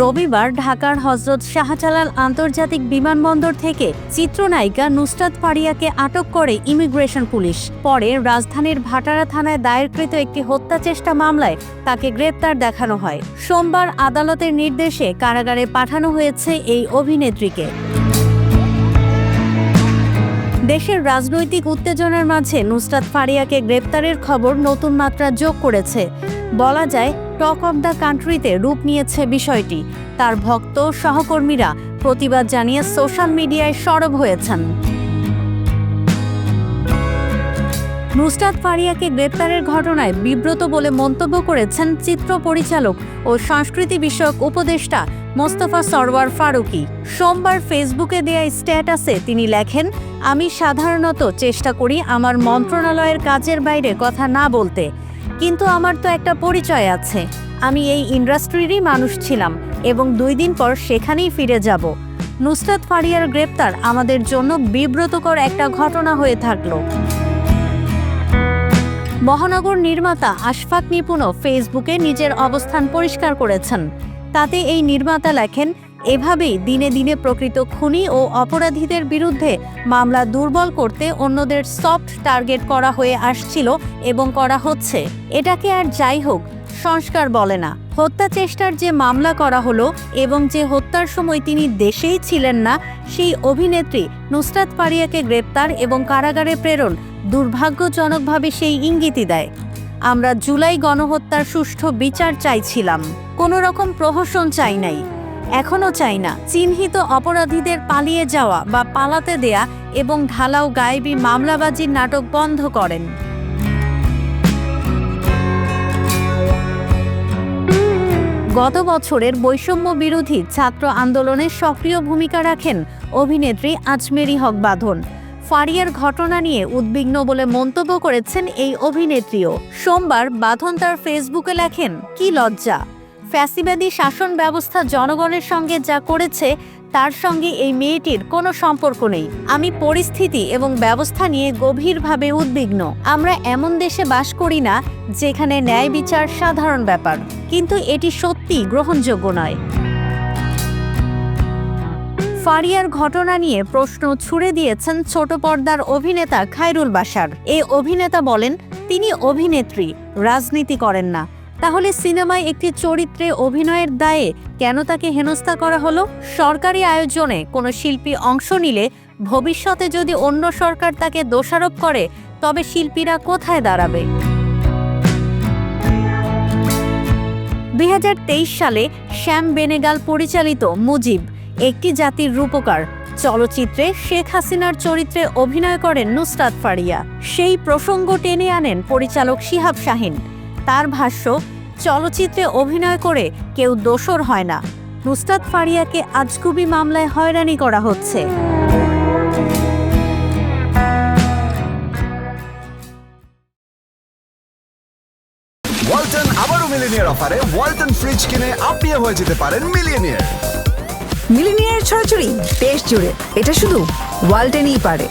রবিবার ঢাকার হজরত শাহজালাল আন্তর্জাতিক বিমানবন্দর থেকে চিত্রনায়িকা নুসরাত ফারিয়াকে আটক করে ইমিগ্রেশন পুলিশ। পরে রাজধানীর ভাটারা থানায় দায়েরকৃত একটি হত্যা চেষ্টা মামলায় তাকে গ্রেপ্তার দেখানো হয়। সোমবার আদালতের নির্দেশে কারাগারে পাঠানো হয়েছে এই অভিনেত্রীকে। দেশের রাজনৈতিক উত্তেজনার মাঝে নুসরাত ফারিয়াকে গ্রেপ্তারের খবর নতুন মাত্রা যোগ করেছে। বলা যায়, টক অব দ্য কান্ট্রিতে রূপ নিয়েছে বিষয়টি। তার ভক্ত, সহকর্মীরা প্রতিবাদ জানিয়ে সোশ্যাল মিডিয়ায় সরব হয়েছেন। নুসরাত ফারিয়াকে গ্রেপ্তারের ঘটনায় বিব্রত বলে মন্তব্য করেছেন চিত্র পরিচালক ও সংস্কৃতি বিষয়ক উপদেষ্টা মোস্তফা সরওয়ার ফারুকি। সোমবার ফেসবুকে দেয়া স্ট্যাটাসে তিনি লেখেন, আমি সাধারণত চেষ্টা করি আমার মন্ত্রণালয়ের কাজের বাইরে কথা না বলতে। কিন্তু আমার তো একটা পরিচয় আছে। আমি এই ইন্ডাস্ট্রিরই মানুষ ছিলাম এবং দুই দিন পর সেখানেই ফিরে যাব। নুসরাত ফারিয়ার গ্রেপ্তার আমাদের জন্য বিব্রতকর একটা ঘটনা হয়ে থাকল। মহানগর নির্মাতা আশফাক নিপুণও ফেসবুকে নিজের অবস্থান পরিষ্কার করেছেন। তাতে এই নির্মাতা লেখেন এভাবেই দিনে দিনে প্রকৃত খুনি ও অপরাধীদের বিরুদ্ধে মামলা দুর্বল করতে অন্যদের সফট টার্গেট করা হয়ে আসছিল এবং করা হচ্ছে। এটাকে আর যাই হোক, সংস্কার বলে না। হত্যা চেষ্টার যে মামলা করা হলো এবং যে হত্যার সময় তিনি দেশেই ছিলেন না, সেই অভিনেত্রী নুসরাত পারিয়াকে গ্রেপ্তার এবং কারাগারে প্রেরণ দুর্ভাগ্যজনকভাবে সেই ইঙ্গিতই দেয়। আমরা জুলাই গণহত্যার সুষ্ঠু বিচার চাইছিলাম। কোনো রকম প্রহসন চাই নাই। এখনও চাই না। চিহ্নিত অপরাধীদের পালিয়ে যাওয়া বা পালাতে দেয়া এবং ঢালাও গায়েবী মামলাবাজির নাটক বন্ধ করেন। গত বছরের বৈষম্য বিরোধী ছাত্র আন্দোলনে সক্রিয় ভূমিকা রাখেন অভিনেত্রী আজমেরি হক বাঁধন। ফারিয়ার ঘটনা নিয়ে উদ্বিগ্ন বলে মন্তব্য করেছেন এই অভিনেত্রীও। সোমবার বাঁধন তার ফেসবুকে লেখেন, কি লজ্জা। ফ্যাসিবাদী শাসন ব্যবস্থা জনগণের সঙ্গে যা করেছে, তার সঙ্গে এই মেয়েটির কোনো সম্পর্ক নেই। আমি পরিস্থিতি এবং ব্যবস্থা নিয়ে গভীরভাবে উদ্বিগ্ন। আমরা এমন দেশে বাস করি না, যেখানে ন্যায় বিচার সাধারণ ব্যাপার। কিন্তু এটি সত্যি গ্রহণযোগ্য নয়। ফারিয়ার ঘটনা নিয়ে প্রশ্ন ছুড়ে দিয়েছেন ছোট পর্দার অভিনেতা খায়রুল বাসার এই অভিনেতা বলেন, তিনি অভিনেত্রী, রাজনীতি করেন না। তাহলে সিনেমায় একটি চরিত্রে অভিনয়ের দায়ে কেন তাকে হেনস্থা করা হলো? সরকারি আয়োজনে কোনো শিল্পী অংশ নিলে ভবিষ্যতে যদি অন্য সরকার তাকে দোষারোপ করে, তবে শিল্পীরা কোথায় দাঁড়াবে? দুই হাজার তেইশ সালে শ্যাম বেনেগাল পরিচালিত মুজিব, একটি জাতির রূপকার। চলচ্চিত্রে শেখ হাসিনার চরিত্রে অভিনয় করেন নুসরাত ফারিয়া। সেই প্রসঙ্গ টেনে আনেন পরিচালক শিহাব শাহিন। তার ভাষ্য চলচ্চিত্রে অভিনয় করে কেউ দোষর হয় না। নুসরাত ফারিয়াকে আজগুবি মামলায় হয়রানি করা হচ্ছে। ওয়ালটন আবারও মিলিনিয়ার অফারে ওয়ালটন ফ্রিজ কিনে আপনিও হয়ে যেতে পারেন মিলিয়নিয়ার মিলিনিয়ার ছড়াছড়ি দেশ জুড়ে। এটা শুধু ওয়ালটেনই পারে।